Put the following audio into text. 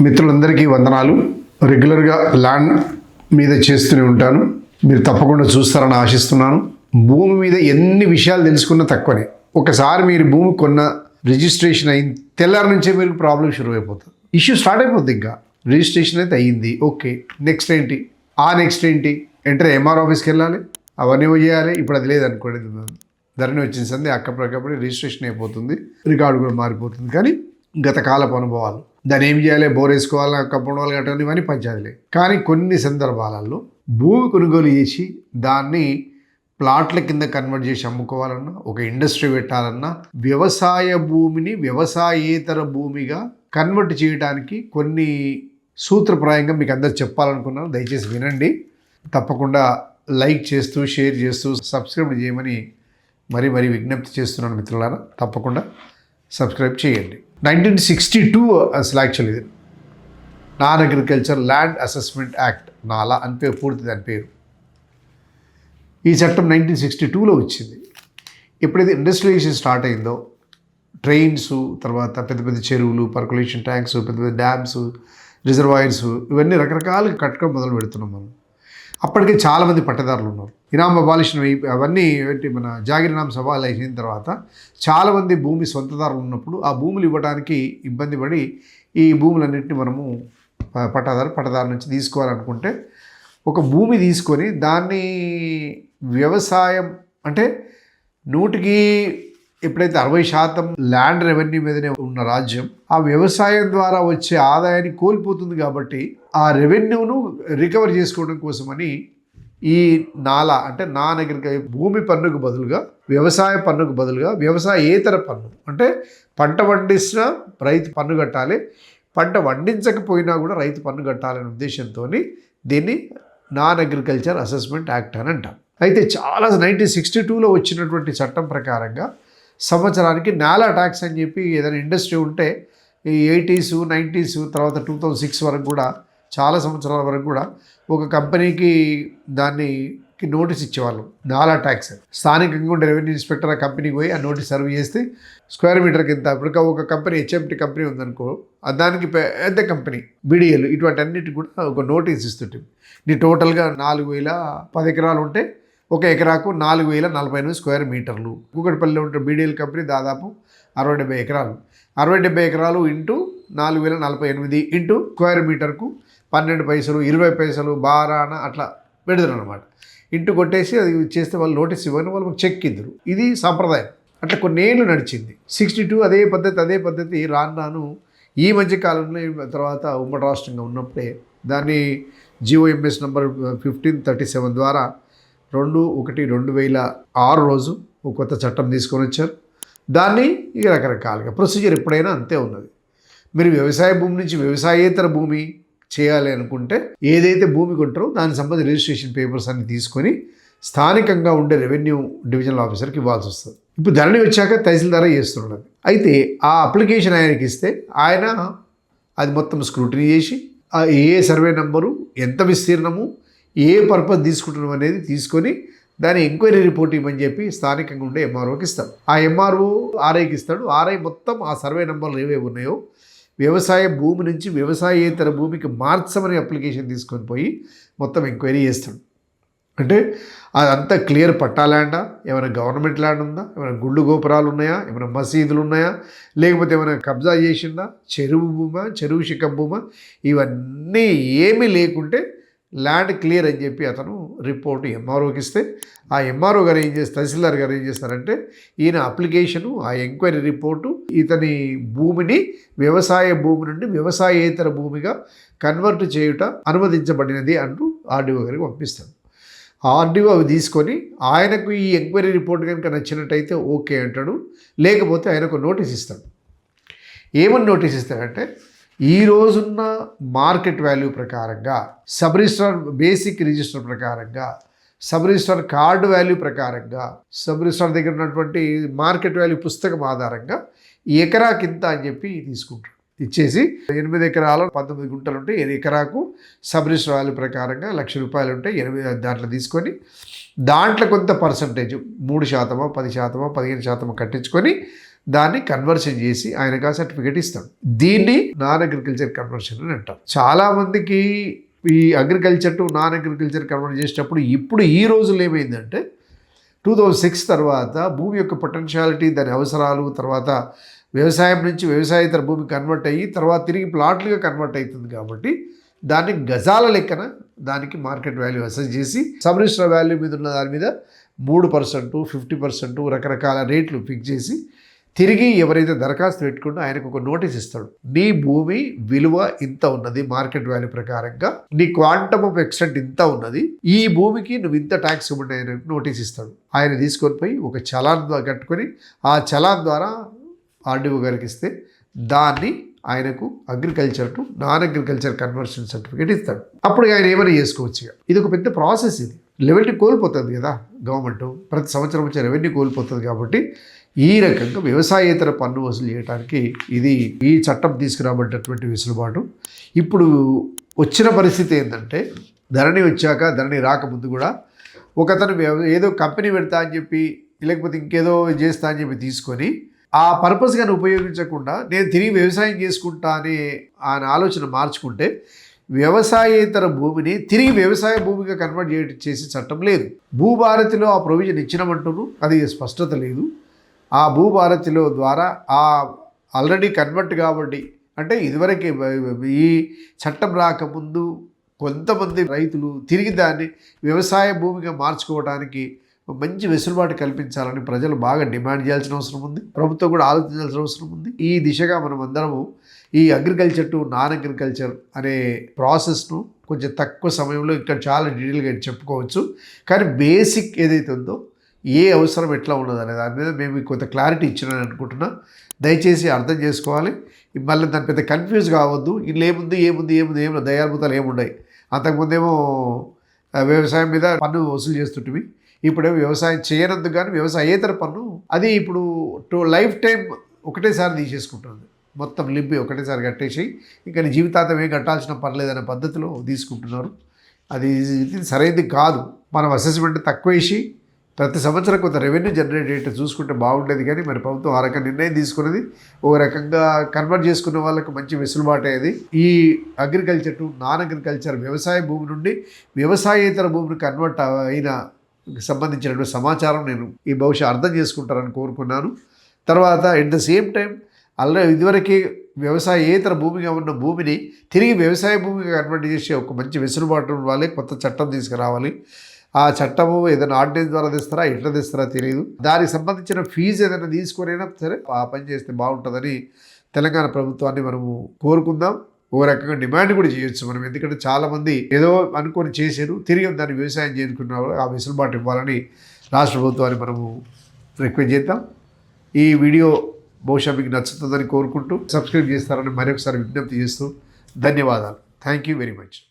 మిత్రులందరికీ వందనాలు. రెగ్యులర్గా ల్యాండ్ మీద చేస్తూనే ఉంటాను. మీరు తప్పకుండా చూస్తారని ఆశిస్తున్నాను. భూమి మీద ఎన్ని విషయాలు తెలుసుకున్నా తక్కువనే. ఒకసారి మీరు భూమి కొన్న రిజిస్ట్రేషన్ అయిన తెల్లారి నుంచే మీరు ప్రాబ్లం షురు అయిపోతుంది ఇష్యూ స్టార్ట్ అయిపోద్ది ఇంకా. రిజిస్ట్రేషన్ అయితే అయ్యింది ఓకే. నెక్స్ట్ ఏంటి? ఆ నెక్స్ట్ ఏంటి? ఎంటర్ ఎంఆర్ ఆఫీస్కి వెళ్ళాలి. అవన్నీ చేయాలి. ఇప్పుడు అది లేదనుకోండి. ధరణి వచ్చిన సంది అక్కడికప్పుడు రిజిస్ట్రేషన్ అయిపోతుంది. రికార్డు కూడా మారిపోతుంది. కానీ గతకాలపు అనుభవాలు. దాన్ని ఏం చేయాలి? బోర్ వేసుకోవాలి? కప్పడం ఇవన్నీ పంచాయతీలే కానీ కొన్ని సందర్భాలలో భూమి కొనుగోలు చేసి దాన్ని ప్లాట్ల కింద కన్వర్ట్ చేసి అమ్ముకోవాలన్నా ఒక ఇండస్ట్రీ పెట్టాలన్నా వ్యవసాయ భూమిని వ్యవసాయేతర భూమిగా కన్వర్ట్ చేయడానికి కొన్ని సూత్రప్రాయంగా మీకు అందరు చెప్పాలనుకున్నాను. దయచేసి వినండి. తప్పకుండా లైక్ చేస్తూ షేర్ చేస్తూ సబ్స్క్రైబ్ చేయమని మరీ మరీ విజ్ఞప్తి చేస్తున్నాను మిత్రులారా. తప్పకుండా సబ్స్క్రైబ్ చేయండి. నైన్టీన్ సిక్స్టీ టూ అసలు యాక్చువల్లీ ఇది. Non agriculture land assessment act నాలా అని పేరు పూర్తి దాని పేరు. ఈ చట్టం నైన్టీన్ సిక్స్టీ టూలో వచ్చింది. ఎప్పుడైతే ఇండస్ట్రియలైజేషన్ స్టార్ట్ అయిందో ట్రైన్స్ తర్వాత పెద్ద పెద్ద చెరువులు పర్కులేషన్ ట్యాంక్స్ పెద్ద పెద్ద డ్యామ్స్ రిజర్వాయర్స్ ఇవన్నీ రకరకాలు కట్టడం మొదలు పెడుతున్నాం మనం. అప్పటికే చాలామంది పట్టదారులు ఉన్నారు. ఇనామ అబాలిషన్ అవన్నీ ఏంటి మన జాగిరినామ సవాల్ అయిన తర్వాత చాలామంది భూమి సొంతదారులు ఉన్నప్పుడు ఆ భూములు ఇవ్వడానికి ఇబ్బంది పడి ఈ భూములన్నింటినీ మనము పట్టాదారు పట్టదారు నుంచి తీసుకోవాలనుకుంటే ఒక భూమి తీసుకొని దాన్ని వ్యవసాయం అంటే నూటికి ఎప్పుడైతే అరవై శాతం ల్యాండ్ రెవెన్యూ మీదనే ఉన్న రాజ్యం ఆ వ్యవసాయం ద్వారా వచ్చే ఆదాయాన్ని కోల్పోతుంది కాబట్టి ఆ రెవెన్యూను రికవర్ చేసుకోవడం కోసమని ఈ నాలా అంటే నాన్ అగ్రికల్చర్ భూమి పన్నుకు బదులుగా వ్యవసాయ పన్నుకు బదులుగా వ్యవసాయేతర పన్ను అంటే పంట పండిస్తున్న రైతు పన్ను కట్టాలి పంట వండించకపోయినా కూడా రైతు పన్ను కట్టాలనే ఉద్దేశంతో దీన్ని నాన్ అగ్రికల్చర్ అసెస్మెంట్ యాక్ట్ అని అంటాం. అయితే చాలా నైన్టీన్ సిక్స్టీ టూలో వచ్చినటువంటి చట్టం ప్రకారంగా సంవత్సరానికి నేల ట్యాక్స్ అని చెప్పి ఏదైనా ఇండస్ట్రీ ఉంటే ఈ ఎయిటీసు నైంటీసు తర్వాత టూ థౌజండ్ సిక్స్ వరకు కూడా చాలా సంవత్సరాల వరకు కూడా ఒక కంపెనీకి దాన్ని నోటీస్ ఇచ్చేవాళ్ళం. నాలా ట్యాక్స్. స్థానికంగా ఉండే రెవెన్యూ ఇన్స్పెక్టర్ ఆ కంపెనీకి పోయి ఆ నోటీస్ సర్వ్ చేస్తే స్క్వేర్ మీటర్కి ఎంత ఇప్పుడు ఒక కంపెనీ హెచ్ఎంటీ కంపెనీ ఉందనుకో దానికి పెద్ద కంపెనీ బీడీఎల్ ఇటువంటి అన్నిటి కూడా ఒక నోటీస్ ఇస్తుంటే నీ టోటల్గా నాలుగు వేల పది ఎకరాలు ఉంటే ఒక ఎకరాకు నాలుగు వేల నలభై ఎనిమిది స్క్వేర్ మీటర్లు. కూకటిపల్లిలో ఉంటే బీడీఎల్ కంపెనీ దాదాపు అరవై డెబ్బై ఎకరాలు. అరవై డెబ్బై ఎకరాలు ఇంటూ నాలుగు వేల నలభై ఎనిమిది ఇంటూ స్క్వేర్ మీటర్కు పన్నెండు పైసలు ఇరవై పైసలు బారాన అట్లా పెడతారు అనమాట ఇంటి కొట్టేసి అది చేస్తే వాళ్ళు నోటీస్ ఇవ్వని వాళ్ళు చెక్ ఇద్దరు. ఇది సాంప్రదాయం. అట్లా కొన్నేళ్ళు నడిచింది. సిక్స్టీ టూ అదే పద్ధతి అదే పద్ధతి రాను రాను ఈ మధ్య కాలంలో తర్వాత ఉమ్మడి రాష్ట్రంగా ఉన్నప్పుడే దాన్ని GOMS number fifteen thirty seven ద్వారా రెండు ఒకటి రెండు వేల ఆరు రోజు ఒక కొత్త చట్టం తీసుకొని వచ్చారు. దాన్ని ఇక రకరకాలుగా ప్రొసీజర్ ఎప్పుడైనా అంతే ఉన్నది. మీరు వ్యవసాయ భూమి నుంచి వ్యవసాయేతర భూమి చేయాలి అనుకుంటే ఏదైతే భూమి కొంటారో దానికి సంబంధించి రిజిస్ట్రేషన్ పేపర్స్ అన్ని తీసుకొని స్థానికంగా ఉండే రెవెన్యూ డివిజనల్ ఆఫీసర్కి ఇవ్వాల్సి వస్తుంది. ఇప్పుడు ధరణి వచ్చాక తహసీల్దారే చేస్తున్నాడు అయితే ఆ అప్లికేషన్ ఆయనకి ఇస్తే ఆయన అది మొత్తం స్క్రూటినీ చేసి ఆ ఏ సర్వే నెంబరు ఎంత విస్తీర్ణము ఏ పర్పస్ తీసుకుంటున్నాం అనేది తీసుకొని దాని ఎంక్వైరీ రిపోర్ట్ ఇవ్వని చెప్పి స్థానికంగా ఉండే ఎంఆర్ఓకి ఇస్తాం. ఆ ఎంఆర్ఓ ఆర్ఐకి ఇస్తాడు. ఆర్ఐ మొత్తం ఆ సర్వే నెంబర్లు ఏవేవి ఉన్నాయో వ్యవసాయ భూమి నుంచి వ్యవసాయేతర భూమికి మార్చమని అప్లికేషన్ తీసుకొని పోయి మొత్తం ఎంక్వైరీ చేస్తాడు. అంటే అదంతా క్లియర్ పట్టా ల్యాండా? ఏమైనా గవర్నమెంట్ ల్యాండ్ ఉందా? ఏమైనా గుళ్ళు గోపురాలు ఉన్నాయా? ఏమైనా మసీదులు ఉన్నాయా? లేకపోతే ఏమైనా కబ్జా చేసిందా? చెరువు భూమా? చెరువు శిఖం భూమా? ఇవన్నీ ఏమీ లేకుంటే ల్యాండ్ క్లియర్ అని చెప్పి అతను రిపోర్ట్ ఎంఆర్ఓకి ఇస్తే ఆ ఎంఆర్ఓ గారు ఏం చేస్తారు తహసీల్దార్ గారు ఏం చేస్తారంటే ఈయన అప్లికేషను ఆ ఎంక్వైరీ రిపోర్టు ఇతని భూమిని వ్యవసాయ భూమి నుండి వ్యవసాయేతర భూమిగా కన్వర్ట్ చేయుట అనుమతించబడినది అంటూ ఆర్డీఓ గారికి పంపిస్తాడు ఆర్డీఓ అవి తీసుకొని ఆయనకు ఈ ఎంక్వైరీ రిపోర్ట్ కనుక నచ్చినట్టయితే ఓకే అంటాడు లేకపోతే ఆయనకు నోటీస్ ఇస్తాడు. ఏమని నోటీస్ ఇస్తాడంటే ఈ రోజున్న మార్కెట్ వాల్యూ ప్రకారంగా సబ్ రిజిస్టర్ బేసిక్ రిజిస్టర్ ప్రకారంగా సబ్ రిజిస్టర్ కార్డు వాల్యూ ప్రకారంగా సబ్ రిజిస్టర్ దగ్గర ఉన్నటువంటి మార్కెట్ వాల్యూ పుస్తకం ఆధారంగా ఎకరాకింత అని చెప్పి తీసుకుంటాడు ఇచ్చేసి ఎనిమిది ఎకరాలు పంతొమ్మిది గుంటలు ఉంటే ఎకరాకు సబ్ రిజిస్టర్ వాల్యూ ప్రకారంగా లక్ష రూపాయలు ఉంటే ఎనిమిది దాంట్లో తీసుకొని దాంట్లో కొంత పర్సంటేజ్ మూడు శాతమో పది శాతమో పదిహేను శాతమో కట్టించుకొని దాన్ని కన్వర్షన్ చేసి ఆయనకు ఆ సర్టిఫికేట్ ఇస్తాడు. దీన్ని నాన్ అగ్రికల్చర్ కన్వర్షన్ అని అంటారు. చాలా మందికి ఈ agriculture to non agriculture convert చేసేటప్పుడు ఇప్పుడు ఈ రోజుల్లో ఏమైందంటే టూ థౌజండ్ సిక్స్ తర్వాత భూమి యొక్క పొటెన్షియాలిటీ దాని అవసరాలు తర్వాత వ్యవసాయం నుంచి వ్యవసాయేతర భూమి కన్వర్ట్ అయ్యి తర్వాత తిరిగి ప్లాట్లుగా కన్వర్ట్ అవుతుంది కాబట్టి దాన్ని గజాల లెక్కన దానికి మార్కెట్ వాల్యూ అసెస్ చేసి సబ్రిజిస్టర్ వాల్యూ మీద ఉన్న దాని మీద మూడు పర్సెంట్ ఫిఫ్టీ పర్సెంట్ రకరకాల రేట్లు ఫిక్స్ చేసి తిరిగి ఎవరైతే దరఖాస్తు పెట్టుకుంటో ఆయనకు ఒక నోటీస్ ఇస్తాడు. నీ భూమి విలువ ఇంత ఉన్నది మార్కెట్ వాల్యూ ప్రకారంగా నీ క్వాంటమ్ ఆఫ్ ఎక్స్టెంట్ ఇంత ఉన్నది ఈ భూమికి నువ్వు ఇంత ట్యాక్స్ ఇవ్వండి ఆయన నోటీస్ ఇస్తాడు. ఆయన తీసుకొని పోయి ఒక చలాన్ ద్వారా కట్టుకొని ఆ చలాన్ ద్వారా ఆర్డీఓ గారికి ఇస్తే దాన్ని ఆయనకు agriculture to non agriculture conversion certificate ఇస్తాడు. అప్పుడు ఆయన ఏమైనా చేసుకోవచ్చు ఇక. ఇది ఒక పెద్ద ప్రాసెస్ ఇది. రెవెన్యూ కోల్పోతుంది కదా గవర్నమెంట్. ప్రతి సంవత్సరం వచ్చే రెవెన్యూ కోల్పోతుంది కాబట్టి ఈ రకంగా వ్యవసాయేతర పన్ను వసూలు చేయడానికి ఇది ఈ చట్టం తీసుకురాబడ్డటువంటి వెసులుబాటు. ఇప్పుడు వచ్చిన పరిస్థితి ఏంటంటే ధరణి వచ్చాక ధరణి రాకముందు కూడా ఒకతను వ్యవ- ఏదో కంపెనీ పెడతా అని చెప్పి లేకపోతే ఇంకేదో చేస్తా అని చెప్పి తీసుకొని ఆ పర్పస్ కానీ ఉపయోగించకుండా నేను తిరిగి వ్యవసాయం చేసుకుంటా అనే ఆయన ఆలోచన మార్చుకుంటే వ్యవసాయేతర భూమిని తిరిగి వ్యవసాయ భూమిగా కన్వర్ట్ చేయ చేసే చట్టం లేదు. భూభారతిలో ఆ ప్రొవిజన్ ఇచ్చినమంటును అది స్పష్టత లేదు. ఆ భూభారతిలో ద్వారా ఆ ఆల్రెడీ కన్వర్ట్ కాబట్టి అంటే ఇదివరకే ఈ చట్టం రాకముందు కొంతమంది రైతులు తిరిగి దాన్ని వ్యవసాయ భూమిగా మార్చుకోవడానికి మంచి వెసులుబాటు కల్పించాలని ప్రజలు బాగా డిమాండ్ చేయాల్సిన అవసరం ఉంది. ప్రభుత్వం కూడా ఆలోచించాల్సిన అవసరం ఉంది. ఈ దిశగా మనం అందరము ఈ అగ్రికల్చర్ టు నాన్ అగ్రికల్చర్ అనే ప్రాసెస్ను కొంచెం తక్కువ సమయంలో ఇక్కడ చాలా డీటెయిల్గా చెప్పుకోవచ్చు. కానీ బేసిక్ ఏదైతే ఉందో ఏ అవసరం ఎట్లా ఉన్నది అనే దాని మీద మేము కొంత క్లారిటీ ఇచ్చినాను అనుకుంటున్నా. దయచేసి అర్థం చేసుకోవాలి. మళ్ళీ దాని పెద్ద కన్ఫ్యూజ్ కావద్దు. ఇందులో ఏముంది ఏముంది ఏముంది ఏమి దయాద్భుతాలు ఏముండయి అంతకుముందేమో వ్యవసాయం మీద పన్ను వసూలు చేస్తుంటివి. ఇప్పుడేమో వ్యవసాయం చేయనందుకు కానీ వ్యవసాయేతర పన్ను. అది ఇప్పుడు టు లైఫ్ టైం ఒకటేసారి తీసేసుకుంటుంది. మొత్తం లింపి ఒకటేసారి కట్టేసి ఇంకా నీ జీవితాంతం ఏం కట్టాల్సిన పర్లేదనే పద్ధతిలో తీసుకుంటున్నారు. అది ఇది సరైనది కాదు. మనం అసెస్మెంట్ తక్కువ వేసి ప్రతి సంవత్సరం కొంత రెవెన్యూ జనరేట్ అయ్యేట చూసుకుంటే బాగుండేది కానీ మరి ప్రభుత్వం ఆ రకంగా నిర్ణయం తీసుకున్నది. ఒక రకంగా కన్వర్ట్ చేసుకున్న వాళ్ళకి మంచి వెసులుబాటు అయ్యేది. ఈ అగ్రికల్చర్ టు నాన్ అగ్రికల్చర్ వ్యవసాయ భూమి నుండి వ్యవసాయేతర భూమిని కన్వర్ట్ అయిన సంబంధించినటువంటి సమాచారం నేను ఈ బహుశా అర్థం చేసుకుంటారని కోరుకున్నాను. తర్వాత ఎట్ ద సేమ్ టైం అలా ఇదివరకే వ్యవసాయేతర భూమిగా ఉన్న భూమిని తిరిగి వ్యవసాయ భూమిగా కన్వర్ట్ చేసే ఒక మంచి వెసులుబాటు ఇవ్వాలి కొత్త చట్టం తీసుకురావాలి. ఆ చట్టము ఏదైనా ఆర్డినెన్స్ ద్వారా తెస్తారా ఎట్లా తెస్తారా తెలియదు దానికి సంబంధించిన ఫీజు ఏదైనా తీసుకునైనా సరే ఆ పని చేస్తే బాగుంటుందని తెలంగాణ ప్రభుత్వాన్ని మనము కోరుకుందాం. ఓ రకంగా డిమాండ్ కూడా చేయొచ్చు మనం. ఎందుకంటే చాలామంది ఏదో అనుకొని చేశారు తిరిగి దాన్ని వ్యవసాయం చేసుకున్న ఆ వెసులుబాటు ఇవ్వాలని రాష్ట్ర ప్రభుత్వాన్ని మనము రిక్వెస్ట్ చేద్దాం. ఈ వీడియో బహుశా మీకు నచ్చుతుందని కోరుకుంటూ సబ్స్క్రైబ్ చేస్తారని మరొకసారి విజ్ఞప్తి చేస్తూ ధన్యవాదాలు. Thank you very much.